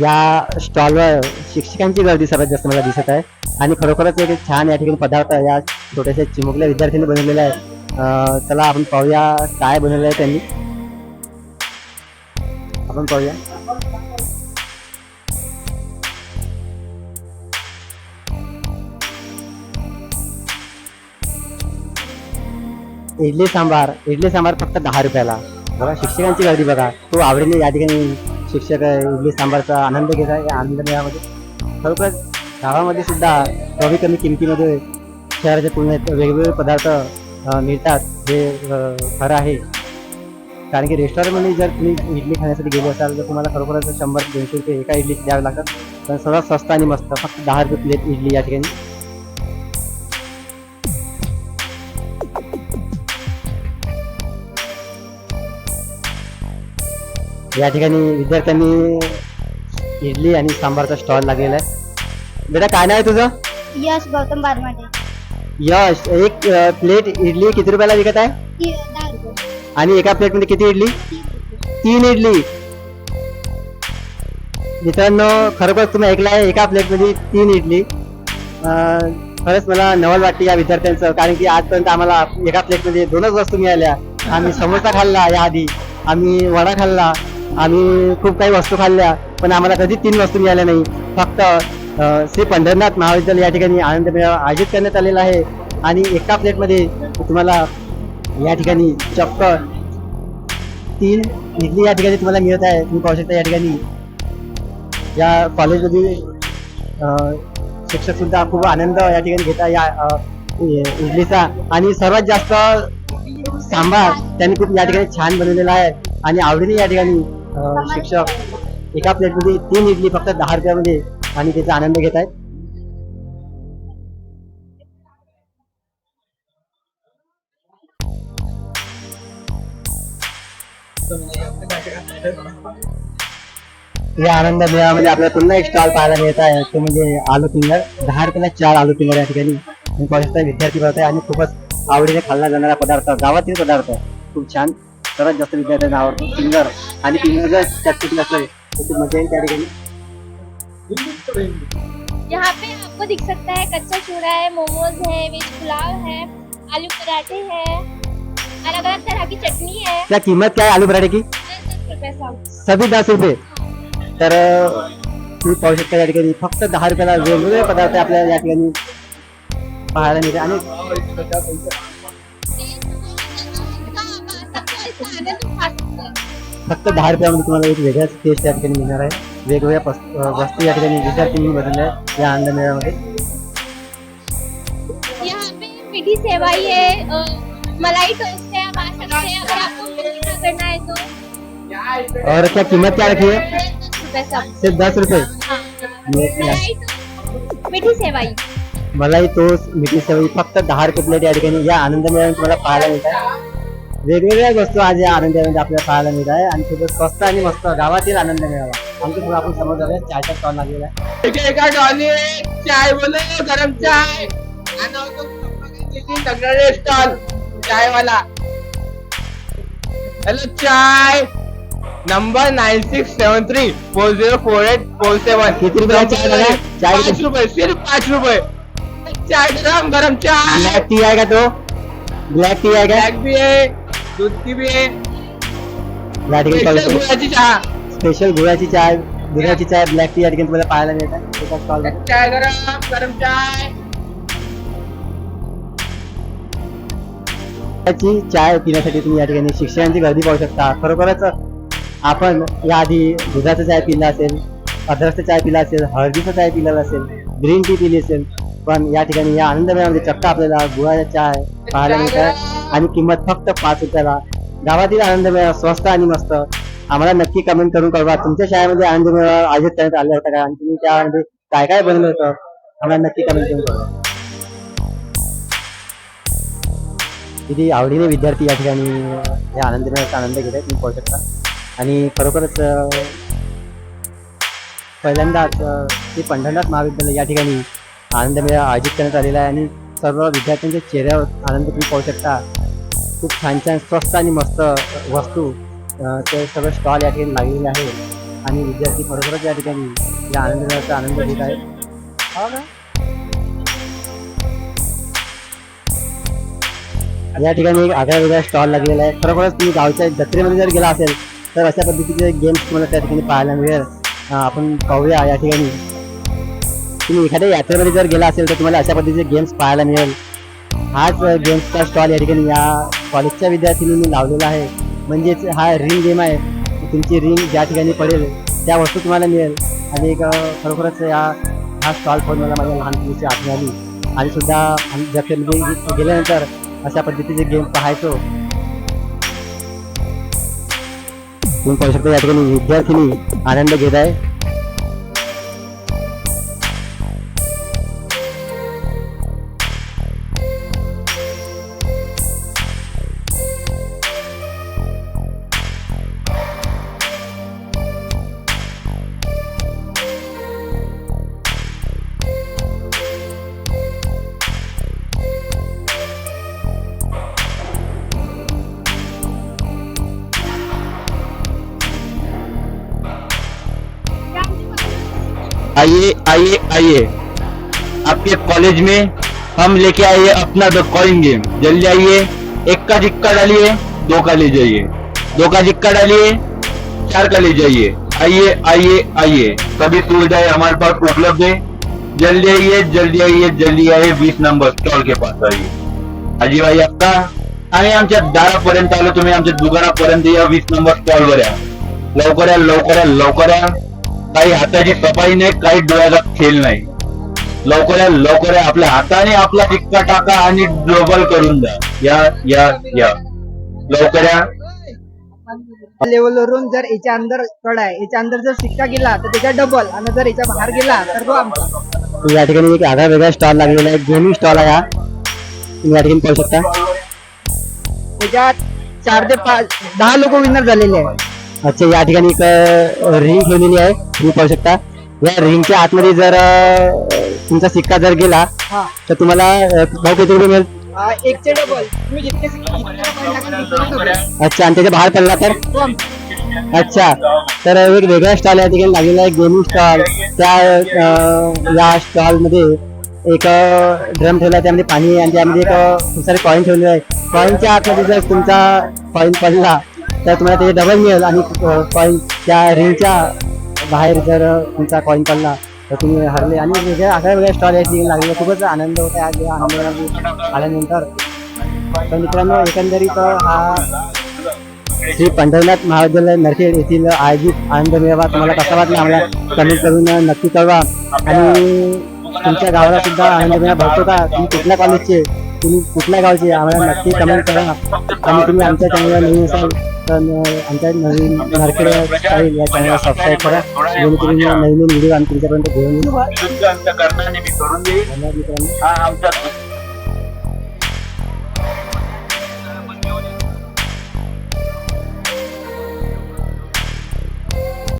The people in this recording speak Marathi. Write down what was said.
या स्टॉलवर शिक्षकांची गर्दी सर्वात जास्त मला दिसत आहे. आणि खरोखरच एक छान या ठिकाणी पदार्थ या छोट्याशा चिमुकल्या विद्यार्थ्यांनी बनवलेला आहे चला आपण पाहूया काय बनवलं आहे त्यांनी. आपण पाहूया. इडली सांबार इडली सांबार फक्त दहा रुपयाला. बघा शिक्षकांची गर्दी बघा. तो आवडीने या ठिकाणी शिक्षक आहे इडली सांबारचा आनंद घेत आहे या आनंद मेळामध्ये खरोखर गावामध्ये सुद्धा कमी कमी किमतीमध्ये शहराच्या तुलनेत वेगवेगळे पदार्थ मिळतात. हे खरं आहे. कारण की रेस्टॉरंटमध्ये जर तुम्ही इडली खाण्यासाठी गेले असाल तर तुम्हाला खरोखरच शंभर दोनशे रुपये एका इडली द्यावे लागतात. पण सर्वात स्वस्त आणि मस्त. फक्त दहा रुपये प्लेट इडली या ठिकाणी. या ठिकाणी विद्यार्थ्यांनी इडली आणि सांबारचा स्टॉल लागलेला आहे. बेटा काय नाव आहे तुझं? यश गौतम बारमाटे. यश एक प्लेट इडली किती रुपयाला विकत आहे? ती दहा रुपये. आणि एका प्लेटमध्ये किती इडली? तीन रुपये तीन इडली. मित्रांनो खरोखर तुम्ही ऐकलं आहे एका प्लेटमध्ये तीन इडली. अं, खरंच मला नवल वाटते या विद्यार्थ्यांचं कारण की आजपर्यंत आम्हाला एका प्लेटमध्ये दोनच वस्तू मिळाल्या. आम्ही समोसा खाल्ला याआधी आम्ही वडा खाल्ला आम्ही खूप काही वस्तू खाल्ल्या पण आम्हाला कधी तीन वस्तू मिळाल्या नाही. फक्त श्री पंढरनाथ महाविद्यालय या ठिकाणी आनंद मेळावा आयोजित करण्यात आलेला आहे. आणि एका प्लेटमध्ये तुम्हाला या ठिकाणी चक्क तीन इडली या ठिकाणी तुम्हाला मिळत आहे. तुम्ही पाहू शकता या ठिकाणी. या कॉलेजमध्ये शिक्षक सुद्धा खूप आनंद या ठिकाणी घेता या इडलीचा. आणि सर्वात जास्त सांबार त्यांनी खूप या ठिकाणी छान बनवलेला आहे. आणि आवडीने या ठिकाणी शिक्षक एका प्लेटमध्ये तीन इडली फक्त दहा रुपयामध्ये आणि त्याचा आनंद घेत आहेत. या आनंद मेळामध्ये आपल्याला पुन्हा एक स्टॉल पाहायला मिळत आहे. तो म्हणजे आलू फिंगर दहा रुपयाला चार आलू फिंगर या ठिकाणी विद्यार्थी बनत आहे आणि खूपच आवडीने खाल्ला जाणारा पदार्थ गावातील पदार्थ. खूप छान. सर्वात जास्त विद्यार्थ्यांना आवडतो फिंगर आणि फिंगर जर चटपटी असले तर खूप मज़ा येईल त्या ठिकाणी. यहाँ पे आपको दिख सकता है कच्चा चूड़ा है मोमोज है वेज पुलाव है आलू पराठे है अलग अलग तरह की चटनी है। क्या किंमत क्या है आलू पराठे की? सभी दस रुपये तर तुम्ही पाहू शकता या ठिकाणी फक्त दहा रुपयाला वेगवेगळे पदार्थ आपल्याला या ठिकाणी पाहायला मिळते आणि फक्त दहा रुपयामध्ये तुम्हाला एक वेगळाच टेस्ट या ठिकाणी मिळणार आहे. वेगवेगळ्या पस- वस्तू या ठिकाणी विद्यार्थ्यांनी बनवल्या आहेत या आनंद मेळामध्ये यहाँ पे मीठी सेवाई है अ, मलाई टोस्ट है अगर आपको मीठा करना है तो। और क्या कीमत क्या रखी है? दस रुपए सब। सिर्फ़ दस रुपये हाँ। मलाई टोस्ट मीठी सेवाई। मलाई टोस्ट मिठी सेवई फक्त दहा रुपये प्लेट या ठिकाणी या आनंद मेळामध्ये तुम्हाला पाहायला मिळत आहे. वेगवेगळ्या वस्तू आज या आनंद मेळामध्ये आपल्याला पाहायला मिळत आहे. आणि खूपच स्वस्त आणि मस्त गावातील आनंद मेळावा आमच्या पुढे आपण समोर जाऊया. चायचा स्टॉल लागलेला आहे. ठीक है का डॉली चाय बोलो गरम चाय. तगड़े स्टॉल चाय वाला हेलो चाय. Number nine six seven three four zero four eight four seven किती रुपयाला चाय? चाय पाँच रुपए सिर्फ पाँच रुपए चाय गरम गरम चाय. ब्लॅक टी आहे का तो? ब्लॅक टी आहे का? ब्लैक भी है दूध की है या स्पेशल गुळाची चहा. स्पेशल गुळाची चाय दुधाची चाय ब्लॅक टी या ठिकाणी तुम्हाला पाहायला मिळतात. एका स्टॉल चाय गरम गरम चाय ची चाय पिण्यासाठी तुम्ही या ठिकाणी शिक्षकांची गर्दी पाहू शकता. खरोखरच आपण याआधी दुधाचा चाय पिला असेल अद्रकचा चाय पिला असेल हळदीचा चाय पिलेला असेल ग्रीन टी पिली असेल पण या ठिकाणी या आनंद मेळामध्ये चक्क आपल्याला गुळाचा चाय पाहायला मिळतात. आणि किंमत फक्त पाच रुपयाला गावातील आनंद मेळा स्वस्त आणि मस्त. आम्हाला नक्की कमेंट करून कळवा. तुमच्या शाळेमध्ये आनंद मेळा आयोजित करण्यात आला होता का? आणि तुम्ही त्यामध्ये काय काय बनवलं होतं? आम्हाला नक्की कमेंट करून कळवा. किती आवडीने विद्यार्थी या ठिकाणी या आनंद मेळाचा आनंद घेत आहेत तुम्ही पाहू शकता. आणि खरोखरच पहिल्यांदाच ते पंढरनाथ महाविद्यालय या ठिकाणी आनंद मेळा आयोजित करण्यात आलेला आहे. आणि सर्व विद्यार्थ्यांच्या चेहऱ्यावर आनंद तुम्ही पाहू शकता. खूप छान छान स्वस्त आणि मस्त वस्तू ते सगळं स्टॉल या ठिकाणी लागलेले आहे आणि विद्यार्थी खरोखरच या ठिकाणी या आनंदाचा आनंद घेत आहेत. हो ना? या ठिकाणी एक आगळा वेगळा स्टॉल लागलेला आहे खरोखरच तुम्ही गावच्या जत्रेमध्ये जर गेला असेल तर अशा पद्धतीचे गेम्स तुम्हाला त्या ठिकाणी पाहायला मिळेल. आपण पाहूया या ठिकाणी. तुम्ही एखाद्या यात्रेमध्ये जर गेला असेल तर तुम्हाला अशा पद्धतीचे गेम्स पाहायला मिळेल. हाच गेम्सचा स्टॉल या ठिकाणी या कॉलेजच्या विद्यार्थिनींनी लावलेला आहे. म्हणजेच हा रिंग गेम आहे. तुमची रिंग ज्या ठिकाणी पडेल त्या वस्तू तुम्हाला मिळेल. आणि एक खरोखरच या हा स्टॉल पाहून मला माझ्या लहानपणीची आठवण आली. आणि सुद्धा आम्ही जत्रेमध्ये गेल्यानंतर अशा पद्धतीचे गेम पाहायचो. तुम्ही पाहू शकता या ठिकाणी विद्यार्थिनी आनंद घेत आहे. आइए आइए आइए। आपके कॉलेज में हम लेके आइए अपना द कॉइन गेम जल्दी आइए एक का सिक्का डालिए, दो का ले जाइए। दो का सिक्का डालिए, चार का ले जाइए। आइए आइए आइए। सभी सुविधाएँ हमारे पास उपलब्ध है? जल्दी आइए जल्दी आइए जल्दी आइए। बीस नंबर स्टॉल के पास आइए। अजी भाई आता आणि आमच्या दारापर्यंत आलो, तुम्ही आमच्या दुकानापर्यंत या वीस नंबर स्टॉलवर या लवकर या लवकर या लवकर या काही हाताची सफाई नाही काही डोळ्याचा खेळ नाही. लवकर या लवकर या. आपल्या हाताने आपला टिक्का टाका आणि डबल करून द्या. या या या. लवकर या. लेवलवरून जर याच्या अंदर कड आहे. याच्या अंदर जर सिक्का गेला तर त्याच्या डबल आणि जर याच्या बाहेर गेला तर तो आमचा. या ठिकाणी एक आगळा वेगळा स्टॉल लागलेला आहे. गेमिंग स्टॉल आहे हा. तुम्ही या ठिकाणी पाहू शकता. त्याच्यात चार ते पाच दहा लोक विनर झालेले आहे अच्छा या ठिकाणी एक रिंग ठेवलेली आहे. तुम्ही पाहू शकता. या रिंगच्या आतमध्ये जर तुमचा सिक्का जर गेला हा. तर तुम्हाला भाऊ किती रुपये मिळेल? आ, एकचे डबल. तुम्ही जितके जितके point टाकाल तितके double. अच्छा आणि त्याच्या बाहेर पडला तर. अच्छा तर एक वेगळा स्टॉल या ठिकाणी लागलेला आहे गेमिंग स्टॉल त्या अं, या स्टॉलमध्ये एक ड्रम ठेवला आहे त्यामध्ये पाणी आहे आणि त्यामध्ये एक अं, खूप सारे कॉईन ठेवलेले आहे कॉईनच्या आतमध्ये जर तुमचा कॉईन पडला तर तुम्हाला त्याचे डबल मिळेल. आणि कॉईन त्या रिंगच्या बाहेर जर तुमचा कॉईन पडला तर तुम्ही हरले. आणि वेगळ्या आगळ्या वेगळ्या स्टॉल या ठिकाणी खूपच आनंद होता आज आनंद आल्यानंतर. तर मित्रांनो एकंदरीत हा श्री पंढरनाथ महाविद्यालय नरखेड येथील आयोजित आनंद मेळावा तुम्हाला कसा वाटला आम्हाला कमेंट करून नक्की कळवा. आणि तुमच्या गावाला सुद्धा आनंद मेळा भरतो का? तुम्ही कुठल्या कॉलेजचे तुम्ही कुठल्या गावचे? आम्हाला नक्की कमेंट करा. आणि तुम्ही आमच्या चॅनलला नवीन असाल तर आमच्या नवीन मार्केट स्टाईल या चॅनलला सबस्क्राईब करा. जेणेकरून नवीन नवीन व्हिडिओ आम्ही तुमच्यापर्यंत घेऊन येऊ. आमच्या कर्णाने मी करून देईल धन्यवाद मित्रांनो. हा